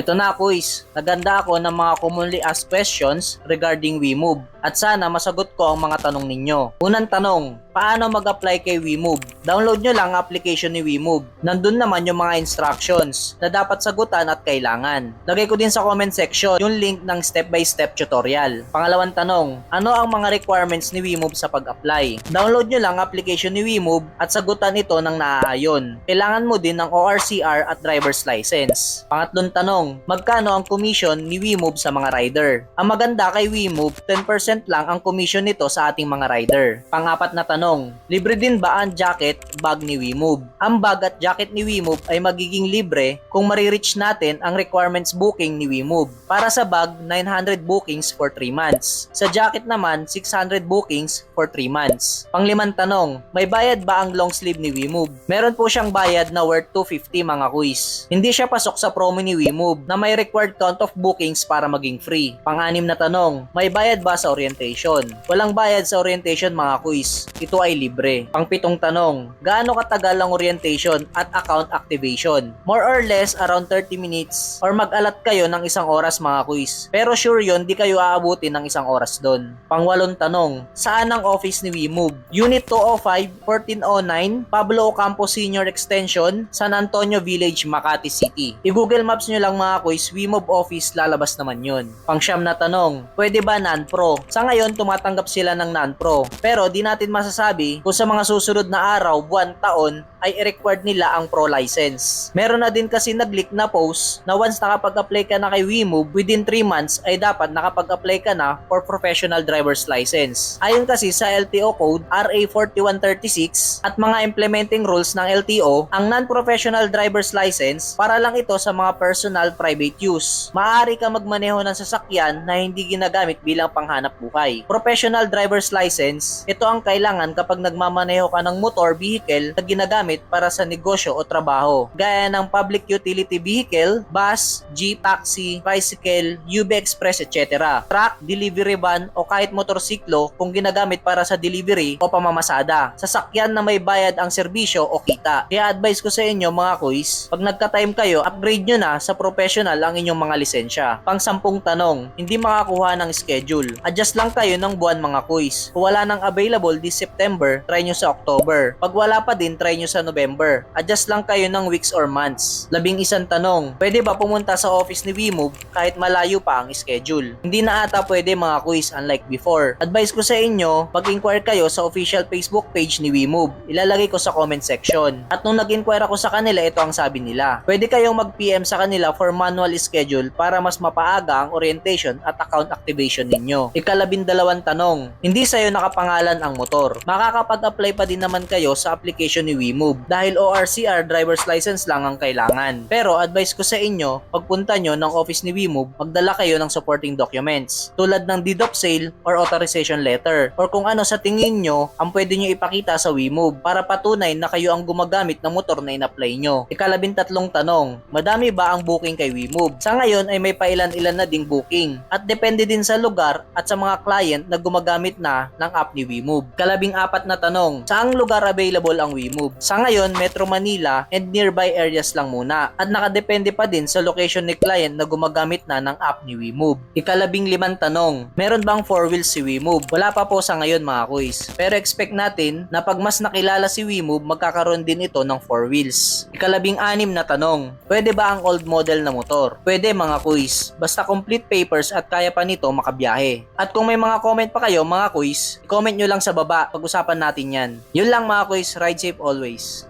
Ito na quiz, naganda ako ng mga commonly asked questions regarding WeMove at sana masagot ko ang mga tanong ninyo. Unang tanong, paano mag-apply kay WeMove? Download nyo lang ang application ni WeMove. Nandun naman yung mga instructions na dapat sagutan at kailangan. Lagay ko din sa comment section yung link ng step-by-step tutorial. Pangalawang tanong, ano ang mga requirements ni WeMove sa pag-apply? Download nyo lang ang application ni WeMove at sagutan ito ng naaayon. Kailangan mo din ng ORCR at driver's license. Pangatlong tanong, magkano ang commission ni WeMove sa mga rider? Ang maganda kay WeMove, 10% lang ang commission nito sa ating mga rider. Pangapat na tanong, libre din ba ang jacket bag ni WeMove? Ang bag at jacket ni WeMove ay magiging libre kung marireach natin ang requirements booking ni WeMove. Para sa bag, 900 bookings for 3 months. Sa jacket naman, 600 bookings for 3 months. Panglimang tanong, may bayad ba ang long sleeve ni WeMove? Meron po siyang bayad na worth 250 mga quiz. Hindi siya pasok sa promo ni WeMove na may required count of bookings para maging free. Panganim na tanong, may bayad ba sa orientation? Walang bayad sa orientation mga quiz. Ito ay libre. Pangpitong tanong, gaano katagal ang orientation at account activation? More or less around 30 minutes or mag-alat kayo ng isang oras mga quiz. Pero sure yon di kayo aabutin ng isang oras doon. Pangwalong tanong, saan ang office ni WeMove? Unit 205, 1409, Pablo Ocampo Senior Extension, San Antonio Village, Makati City. I-Google Maps nyo lang mga quiz, WeMove office, lalabas naman yun. Pangsyam na tanong, pwede ba non-pro? Sa ngayon, tumatanggap sila ng non-pro. Pero di natin masasabi kung sa mga susunod na araw, buwan, taon, ay i-required nila ang pro license. Meron na din kasi nag-leak na post na once nakapag-apply ka na kay WeMove, within 3 months ay dapat nakapag-apply ka na for professional driver's license. Ayon kasi sa LTO code RA 4136 at mga implementing rules ng LTO, ang non-professional driver's license para lang ito sa mga personal private use. Maaari ka magmaneho ng sasakyan na hindi ginagamit bilang panghanap buhay. Professional driver's license, ito ang kailangan kapag nagmamaneho ka ng motor vehicle na ginagamit para sa negosyo o trabaho, gaya ng public utility vehicle, bus, jeep, taxi, tricycle, UB Express, etc. Truck, delivery van o kahit motorsiklo kung ginagamit para sa delivery o pamamasada. Sasakyan na may bayad ang serbisyo o kita. Kaya advice ko sa inyo mga kuys, pag nagka-time kayo, upgrade nyo na sa professional ang inyong mga lisensya. Pang sampung tanong, hindi makakuha ng schedule. Adjust lang kayo ng buwan mga kuys. Kung wala nang available this September, try nyo sa October. Pag wala pa din, try nyo sa November. Adjust lang kayo ng weeks or months. Labing isang tanong, pwede ba pumunta sa office ni WeMove kahit malayo pa ang schedule? Hindi na ata pwede mga quiz unlike before. Advice ko sa inyo, mag-inquire kayo sa official Facebook page ni WeMove. Ilalagay ko sa comment section. At nung nag-inquire ako sa kanila, ito ang sabi nila. Pwede kayong mag-PM sa kanila for manual schedule para mas mapaaga ang orientation at account activation ninyo. Ikalabindalawang tanong, hindi sa'yo nakapangalan ang motor. Makakapag-apply pa din naman kayo sa application ni WeMove dahil ORCR driver's license lang ang kailangan. Pero advice ko sa inyo, pagpunta nyo ng office ni WeMove, magdala kayo ng supporting documents tulad ng deed of sale or authorization letter or kung ano sa tingin nyo ang pwede nyo ipakita sa WeMove para patunay na kayo ang gumagamit ng motor na in-apply nyo. Ikalabintatlong tanong, madami ba ang booking kay WeMove? Sa ngayon ay may pailan-ilan na ding booking at depende din sa lugar at sa mga client na gumagamit na ng app ni WeMove. Kalabing apat na tanong, saang lugar available ang WeMove? Sa ngayon, Metro Manila and nearby areas lang muna at nakadepende pa din sa location ni client na gumagamit na ng app ni WeMove. Ikalabing limang tanong, meron bang 4 wheels si WeMove? Wala pa po sa ngayon mga quiz. Pero expect natin na pag mas nakilala si WeMove, magkakaroon din ito ng 4 wheels. Ikalabing anim na tanong, pwede ba ang old model na motor? Pwede mga quiz. Basta complete papers at kaya pa nito makabiyahe. At kung may mga comment pa kayo mga quiz, comment nyo lang sa baba. Pag-usapan natin yan. Yun lang mga quiz. Ride safe always.